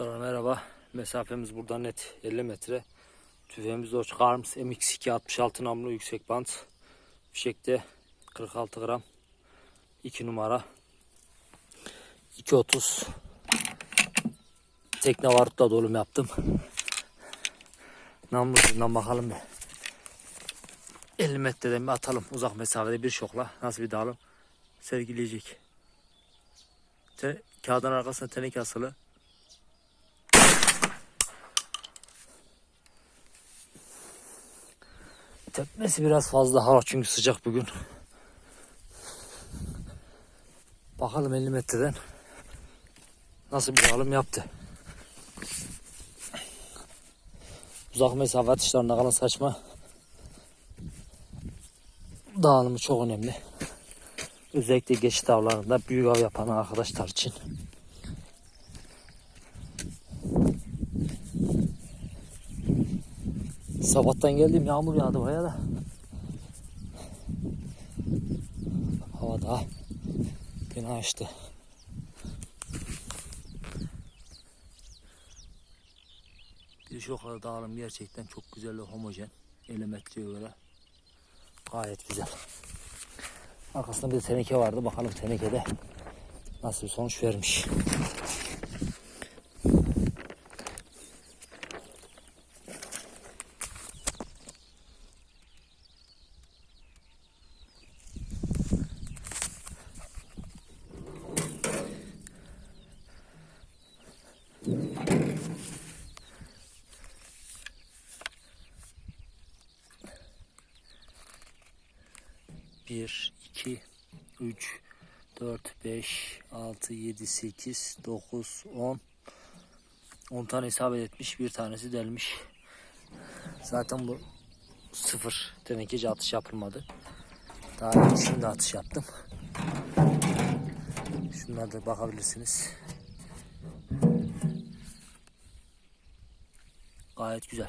Dostlar merhaba. Mesafemiz buradan net 50 metre. Tüfeğimiz Dodge Carms MX2 66 namlu yüksek bant. Fişekte 46 gram. 2 numara. 2.30 tekne varutla dolum yaptım. Namlusundan bakalım bir. 50 metreden bir atalım. Uzak mesafede bir şokla. Nasıl bir dağılım sergileyecek. Te kağıdın arkasında teneke asılı. Tepmesi biraz fazla hava çünkü sıcak bugün. Bakalım 50 metreden nasıl bir alım yaptı. Uzak mesafe atışlarında kalan saçma dağılımı çok önemli. Özellikle geçit avlarında büyük av yapan arkadaşlar için. Sabahtan geldim yağmur yağdı baya da. Hava daha yine açtı. Şu kadar dağılım gerçekten çok güzel ve homojen. Elementliye göre gayet güzel. Arkasında bir teneke vardı. Bakalım tenekede nasıl bir sonuç vermiş. Bir, iki, üç, dört, beş, altı, yedi, sekiz, dokuz, on. On tane isabet etmiş. Bir tanesi delmiş. Zaten bu sıfır tenekeci atış yapılmadı. Daha şimdi atış yaptım. Şunlara da bakabilirsiniz. Gayet güzel.